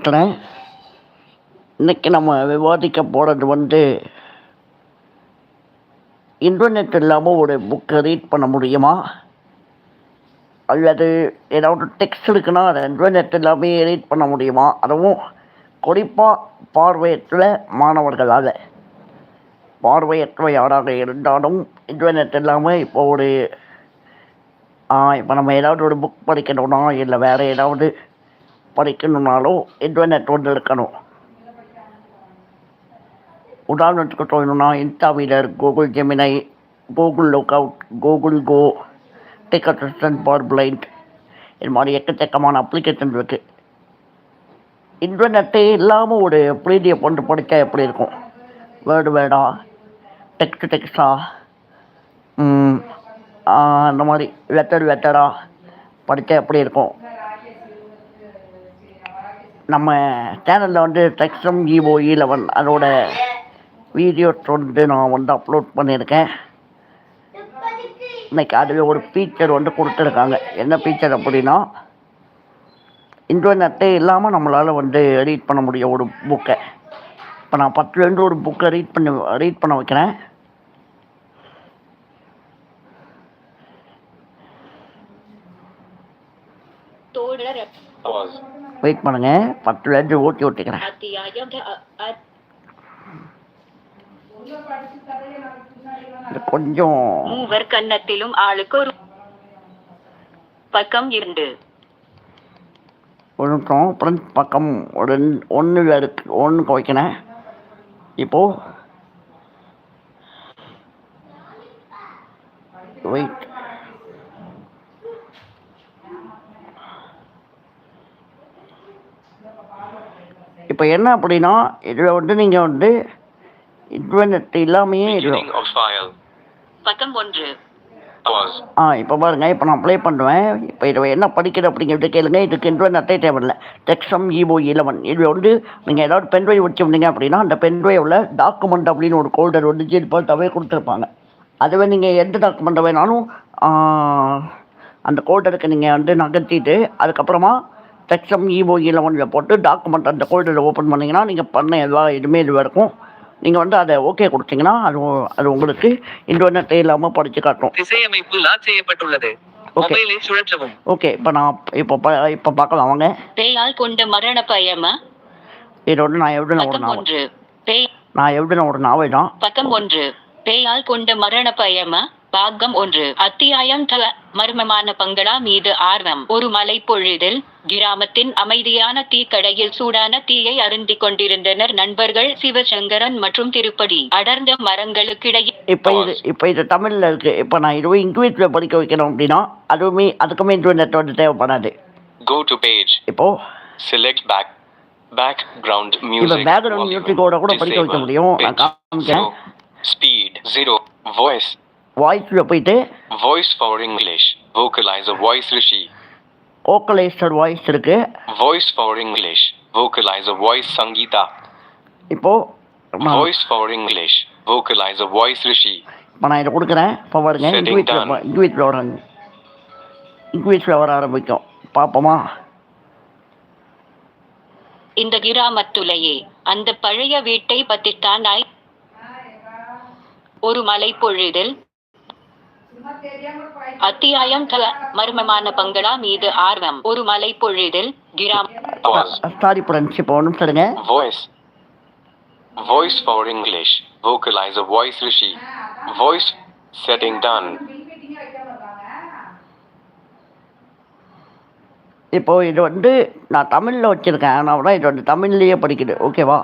இருக்கிறேன் இன்னைக்கு நம்ம விவாதிக்க போகிறது வந்து இன்டர்நெட் இல்லாமல் ஒரு புக்கை ரீட் பண்ண முடியுமா? அல்லது ஏதாவது டெக்ஸ்ட் இருக்குன்னா அதை இன்டர்நெட் இல்லாமல் ரீட் பண்ண முடியுமா? அதுவும் குறிப்பாக பார்வையற்ற மாணவர்களால். பார்வையற்ற யாராக இருந்தாலும் இன்டர்நெட் இல்லாமல் இப்போ ஒரு இப்போ நம்ம ஏதாவது ஒரு புக் படிக்கணும்னா இல்லை வேறு ஏதாவது படிக்கணும்னாலும் இன்டர்நெட் வந்து இருக்கணும்? உதாரணத்துக்கு சொல்லணும்னா இன்ஸ்டாமீடர் Google Gemini Google lookout Google go tech assistant for blind இது மாதிரி எக்கச்சக்கமான அப்ளிகேஷன் இருக்குது இன்டர்நெட்டே இல்லாமல் ஒரு பிடிஎஃப் வந்து படித்தா எப்படி இருக்கும்? வேர்டு வேர்டா டெக்ஸ்ட் டெக்ஸ்டா அந்த மாதிரி லெட்டர் லெட்டராக படித்தா எப்படி இருக்கும்? நம்ம சேனலில் வந்து டெக்ஸ்டம் ஈவோ லெவன் அதோட வீடியோஸ் வந்து நான் வந்து அப்லோட் பண்ணியிருக்கேன். இன்றைக்கி அதில் ஒரு ஃபீச்சர் வந்து கொடுத்துருக்காங்க. என்ன ஃபீச்சர் அப்படின்னா இன்டர்நெட்டே இல்லாமல் நம்மளால் வந்து ரீட் பண்ண முடியும் ஒரு புக்கை இப்போ நான் பத்துலேருந்து ஒரு புக்கை ரீட் பண்ணி ரீட் பண்ண வைக்கிறேன். வெயிட் பண்ணுங்கள் பத்துலேருந்து ஊட்டி விட்டுக்கிறேன். அத்தியாயம் அ- அ- இது கொஞ்சம் மூவர் கன்னத்திலும் ஆளுக்கு ஒரு பக்கம் இரண்டு. ஒரு நிமிஷம் ஃப்ரண்ட் பக்கம் ஒரு ஒன்றில் இருக்கு. ஒன்றுக்கு வைக்கிறேன் இப்போது வெயிட் இப்போ என்ன அப்படின்னா இதில் வந்து நீங்கள் வந்து இன்டர்நெட் இல்லாமையே இது Beginning of file. பக்கம் ஒன்று. ஆ இப்போ பாருங்க இப்போ நான் ப்ளே பண்ணுவேன். இப்போ இதில் என்ன படிக்கிறது அப்படிங்கிறது கேளுங்க. இதுக்கு இன்டர்நெட்டே தேவையில்லை. டெக்ஸம் ஈவோ இலவன் இது வந்து நீங்கள் ஏதாவது பென்ட்ரைவ் வச்சுருந்தீங்க அப்படின்னா அந்த பென்ட்ரைவில் டாக்குமெண்ட் அப்படின்னு ஒரு கோல்டர் வந்து ஜீல்பால்ட்டாவே கொடுத்துருப்பாங்க. அதுவே நீங்கள் எந்த டாக்குமெண்ட்டை வேணாலும் அந்த கோல்டருக்கு நீங்கள் வந்து நகர்த்திட்டு அதுக்கப்புறமா டெக்ஸம் ஈவோ இலவனில் போட்டு டாக்குமெண்ட் அந்த கோல்டரை ஓப்பன் பண்ணிங்கன்னா நீங்கள் பண்ண எல்லா இதுவுமே இது இருக்கும். நீங்கள் வந்து அதை ஓகே கொடுத்தீங்கன்னா அது உ- அது உங்களுக்கு இன்டர்நெட்டே இல்லாமல் படித்து காட்டும். திசையமைப்பு லாக் செய்யப்பட்டுள்ளது. ஓகே மொபைலை சுழற்றவும். ஓகே இப்போ நான் இப்போ இப்போ பார்க்கலாம் வாங்க. பேயால் கொண்ட மரண பயம? இது வந்து நான் எழுதின ஒரு நாவல். நான் எழுதின ஒரு நாவல் தான். பக்கம் ஒன்று. பேயால் கொண்ட மரண பயம? பாகம் ஒன்று அத்தியாயம் தல மர்மமான பங்களா மீது ஆர்வம் ஒரு மலை பொழுதில் கிராமத்தின் அமைதியான டீக்கடையில் சூடான தீயை அருந்திக் கொண்டிருந்தனர் நண்பர்கள் சிவசங்கரன் மற்றும் திருப்பதி அடர்ந்த மரங்களுக்கிடையே இப்போ இது இப்போ இது தமிழில் இருக்குது இப்போ நான் இதுவே இங்கிலீஷில் படிக்க வைக்கணும் அப்படின்னா அதுவுமே அதுக்குமே இன்டர்நெட் வந்து தேவைப்படாது Go to page. இப்போது Select back. Background இப்போ music. பேக்ரவுண்ட். மியூசிக்கோட கூட படிக்க வைக்க. முடியும் நான். காமிக்கிறேன் Zero. Speed. Zero. Voice. வாய்ஸில் போயிட்டு Voice for English. Vocalizer voice Rishi. Vocalizer voice Voice for English. Vocalizer voice Sangeeta. இப்போது நான் Voice for English. Vocalizer voice Rishi. இப்போ நான் இதை கொடுக்குறேன் இப்போ பாருங்க இங்கிலீஷில் done. இங்கிலீஷில் வர ஆரம்பிக்கும் பார்ப்போமா இந்த கிராமத்துலையே அந்த பழைய வீட்டை பற்றித்தான் ஆய் ஒரு மலை பொழுதில் அத்தியாயம் தல மர்மமான பங்களா மீது ஆர்வம் ஒரு மலை பொழுதில் கிராம். சாரி ஃப்ரெண்ட்ஸ் இப்போ ஒன்றும் சொல்லுங்க Voice. Voice for English. Vocalizer voice Rishi. Voice setting done. இப்போ இது வந்து நான் தமிழில் வச்சுருக்கேன் ஆனால் கூட இது வந்து தமிழ்லேயே படிக்குது ஓகேவா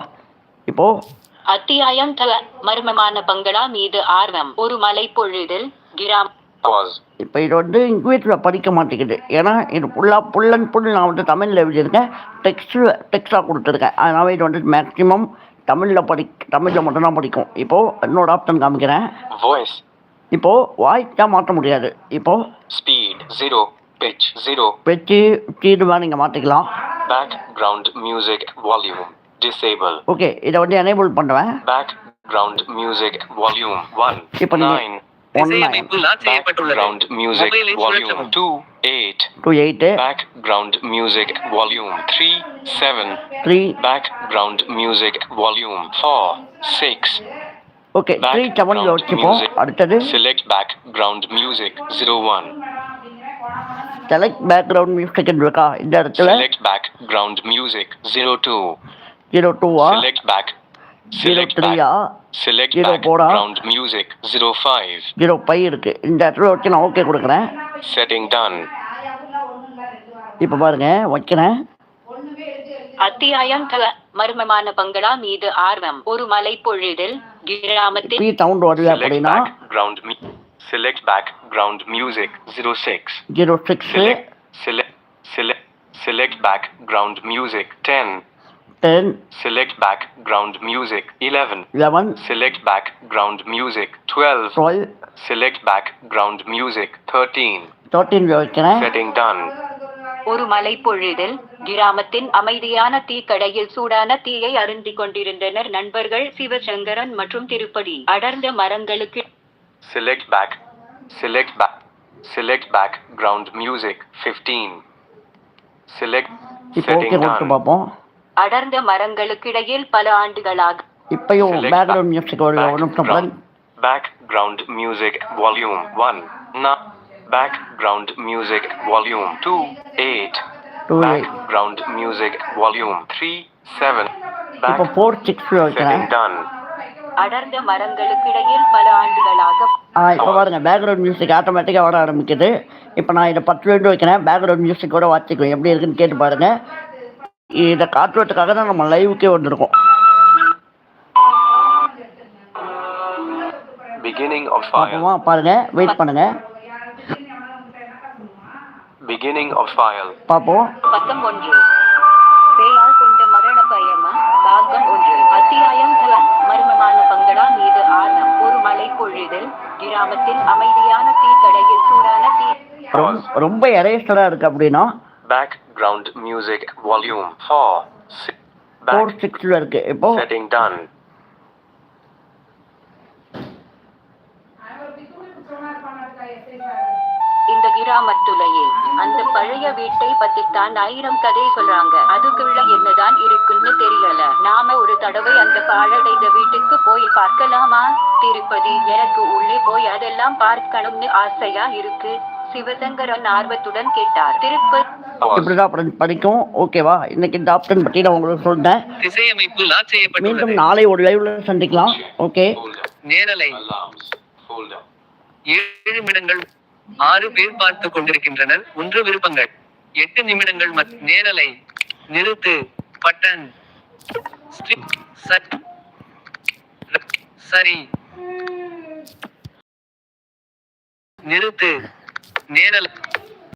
இப்போது அத்தியாயம் தல மர்மமான பங்களா மீது ஆர்வம் ஒரு மலை பொழுதில் கிராம். இப்போ இது வந்து இங்கிலீஷில் படிக்க மாட்டேங்குது ஏன்னா இது ஃபுல்லாக ஃபுல் அண்ட் ஃபுல் நான் வந்து தமிழில் எழுதியிருக்கேன் டெக்ஸ்ட்டில் டெக்ஸ்டாக கொடுத்துருக்கேன் அதனால இது வந்து மேக்ஸிமம் தமிழில் படி தமிழில் மட்டும்தான் படிக்கும் இப்போது இன்னொரு ஆப்ஷன் காமிக்கிறேன் Voice. இப்போது வாய்ஸ் தான் மாற்ற முடியாது இப்போது Speed. Zero. Pitch. Zero. வச்சு தீர்வாக நீங்கள் மாற்றிக்கலாம் Background music volume. Disable. Okay இதை வந்து எனேபிள் பண்ணுவேன் Background music volume 1. இப்போ நீங்க 9. ஒன் திசையமைப்பு லாக் செய்யப்பட்டுள்ளது Background music மொபைலை volume சுழற்றவும் 2. 8. Two eight Background music volume 3 7. Three Background music volume 4 6. Okay three செவனில் வச்சுப்போம் அடுத்தது Select background music 01. Select background music இருக்கா இந்த இடத்துல Select background music 02. ஜீரோ டூவா Select back. ஜீரோ Select த்ரீயா back. Select Zero four ஆ? background music 05. ஜீரோ ஃபைவ் இருக்கு இந்த இடத்துல வச்சு நான் ஓகே கொடுக்குறேன் Setting done. இப்போ பாருங்க வைக்கிறேன் அத்தியாயம் தல மர்மமான பங்களா மீது ஆர்வம் ஒரு மலை பொழுதில் கிராமத்தில் பி சவுண்ட் வரல Select அப்படின்னா background mu- Select background music 06. Zero six Select select select select background music 10. Ten Select background music 11. Eleven Select background music 12. Twelve Select background music 13. Thirteen வைக்கிறேன் Setting done. ஒரு மலை பொழுதில் கிராமத்தின் அமைதியான தீக்கடையில் சூடான தீயை அருந்திக் கொண்டிருந்தனர் நண்பர்கள் சிவசங்கரன் மற்றும் திருப்பதி அடர்ந்த மரங்களுக்கு Select back. Select back. Select background music 15. Select இப்போ ஓகே setting கொடுத்து done. பார்ப்போம் அடர்ந்த மரங்களுக்கிடையில் பல ஆண்டுகளாக இப்பயும் பேக்ரவுண்ட் மியூசிக் ஒரு நிமிஷம் music volume 1. Na, background music volume 2. 8. Two Background music volume 3. 7. இப்போ ஃபோர் சிக்ஸ் done. அடர்ந்த மரங்களுக்கிடையில் பல ஆண்டுகளாக ஆ இப்போ பாருங்க பேக்ரவுண்ட் மியூசிக் ஆட்டோமேட்டிக்காக வர ஆரம்பிக்குது இப்போ நான் இதை பத்து ரெண்டு வைக்கிறேன் பேக்ரவுண்ட் மியூசிக்கோட வாட்சிக்குவேன் எப்படி இருக்குன்னு கேட்டு பாருங்க இதை காட்டுறதுக்காக தான் நம்ம லைவுக்கே வந்திருக்கோம். Beginning of file. பார்ப்போமா? பாருங்க. வெயிட் பண்ணுங்க. Beginning of file. பார்ப்போம். பக்கம் ஒன்று. பேயால் கொண்ட மரண பயமா? பாகம் ஒன்று. அத்தியாயம் மர்மமான பங்களா மீது ஆர்வம். ஒரு மலை பொழுதில் கிராமத்தில் அமைதியான தீக்கடையில் சூடான தீ ரொம்ப ரொம்ப எரேஸ்டராக இருக்கு அப்படின்னா Background music volume 4. Si- four Back சிக்ஸில் இருக்கு இப்போ setting done. இந்த கிராமத்துலயே அந்த பழைய வீட்டை பத்தித்தான் ஆயிரம் கதை சொல்றாங்க. அதுக்குள்ள என்னதான் இருக்குன்னு தெரியல. நாம ஒரு தடவை அந்த பாழடைந்த வீட்டுக்கு போய் பார்க்கலாமா? திருப்பதி எனக்கு உள்ளே போய் அதெல்லாம் பார்க்கணும்னு ஆசையா இருக்கு. சிவசங்கரன் ஆர்வத்துடன் கேட்டார். திருப்பதி. Pause. இப்படிதான் படிக்கும் ஓகேவா இன்னைக்கு இந்த ஆப்ஷன் பற்றி நான் உங்களுக்கு சொல்லிட்டேன் மீண்டும் நாளை ஒரு லைவ்ல சந்திக்கலாம். ஓகே. நேரலை. ஏழு நிமிடங்கள் ஆறு பேர் பார்த்து கொண்டிருக்கின்றனர். ஒன்று விருப்பங்கள். எட்டு நிமிடங்கள் மத் நேரலை. நிறுத்து. பட்டன். சரி. நிறுத்து. நேரலை